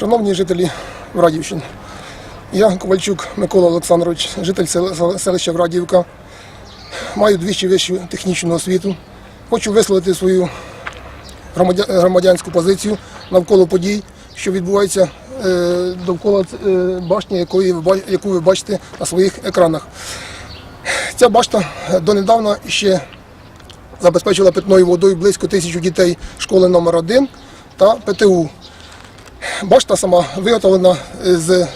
Шановні жителі Врадівщини, я Ковальчук Микола Олександрович, житель селища Врадівка. Маю двічі вищу технічну освіту. Хочу висловити свою громадянську позицію навколо подій, що відбуваються е, довкола е, башні, яку ви бачите на своїх екранах. Ця башта донедавна ще забезпечила питною водою близько тисячу дітей школи номер 1 та ПТУ. Башта сама виготовлена з е,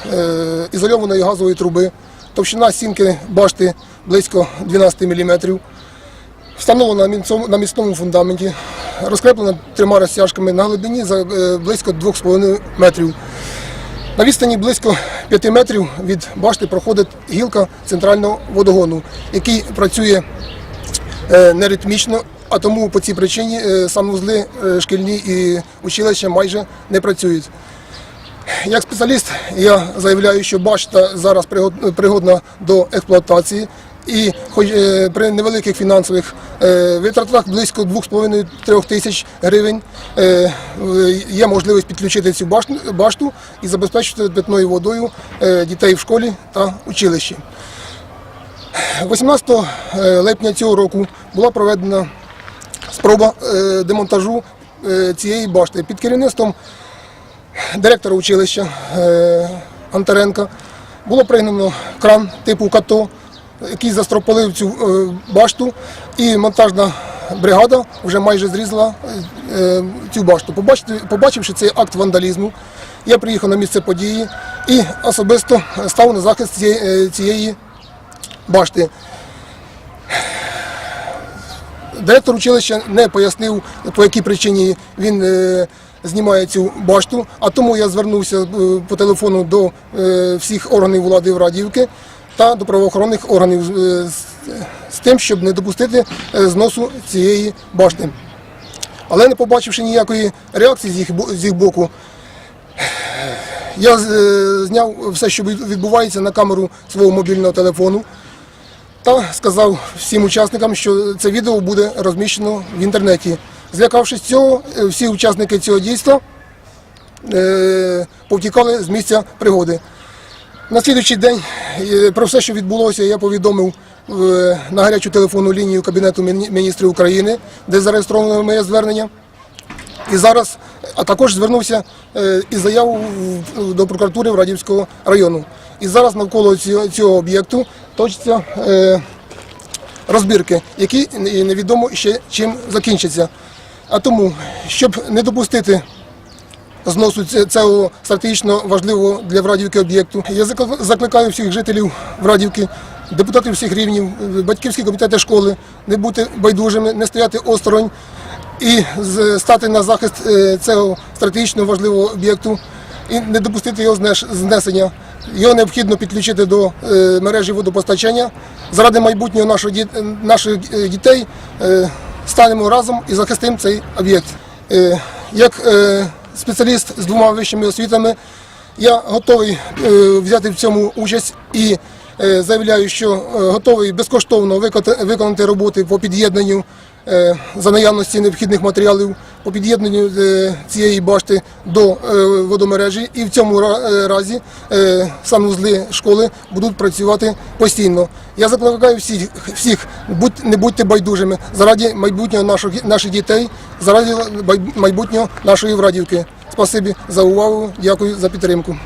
ізольованої газової труби. Товщина стінки башти близько 12 мм. Встановлена на міцному- фундаменті, розкреплена трьома розтяжками на глибині за е, близько 2,5 метрів. На відстані близько 5 метрів від башти проходить гілка центрального водогону, який працює е, неритмічно, а тому по цій причині е, санвузли е, шкільні і училища майже не працюють. Як спеціаліст я заявляю, що башта зараз пригодна до експлуатації. І хоч е, при невеликих фінансових витратах близько 2,5-3 тисяч гривень є можливість підключити цю башту, і забезпечити питною водою дітей в школі та училищі. 18 липня цього року була проведена спроба е, демонтажу е, цієї башти під керівництвом директора училища е, Антаренка. Було пригнано кран типу КАТО, який застропалив цю башту, і монтажна бригада вже майже зрізала цю башту. Побачивши цей акт вандалізму, я приїхав на місце події і особисто став на захист цієї башти. Директор училища не пояснив, по якій причині він е, знімає цю башту, а тому я звернувся е, по телефону до е, всіх органів влади Врадівки та до правоохоронних органів з, тим, щоб не допустити зносу цієї башти. Але не побачивши ніякої реакції з їх, боку, я зняв все, що відбувається на камеру свого мобільного телефону та сказав всім учасникам, що це відео буде розміщено в інтернеті. Злякавшись цього, е, всі учасники цього дійства е, повтікали з місця пригоди. На слідуючий день е, про все, що відбулося, я повідомив на гарячу телефонну лінію Кабінету міністрів України, де зареєстровано моє звернення. І зараз, а також звернувся е, із заявою до прокуратури Врадівського району. І зараз навколо цього, цього об'єкту точаться е, розбірки, які невідомо ще чим закінчаться. А тому, щоб не допустити зносу цього стратегічно важливого для Врадівки об'єкту, я закликаю всіх жителів Врадівки, депутатів всіх рівнів, е, батьківські комітети школи, не бути байдужими, не стояти осторонь і стати на захист е, цього стратегічно важливого об'єкту і не допустити його знесення. Його необхідно підключити до е, мережі водопостачання. Заради майбутнього наших е, дітей станемо разом і захистимо цей об'єкт. Як спеціаліст з двома вищими освітами, я готовий взяти в цьому участь і заявляю, що готовий безкоштовно виконати, роботи по під'єднанню за наявності необхідних матеріалів по під'єднанню е, цієї башти до е, водомережі. І в цьому е, разі е, санвузли школи будуть працювати постійно. Я закликаю всіх, всіх будь, не будьте байдужими заради майбутнього наших, наших дітей, заради майбутнього нашої Врадівки. Спасибі за увагу, дякую за підтримку.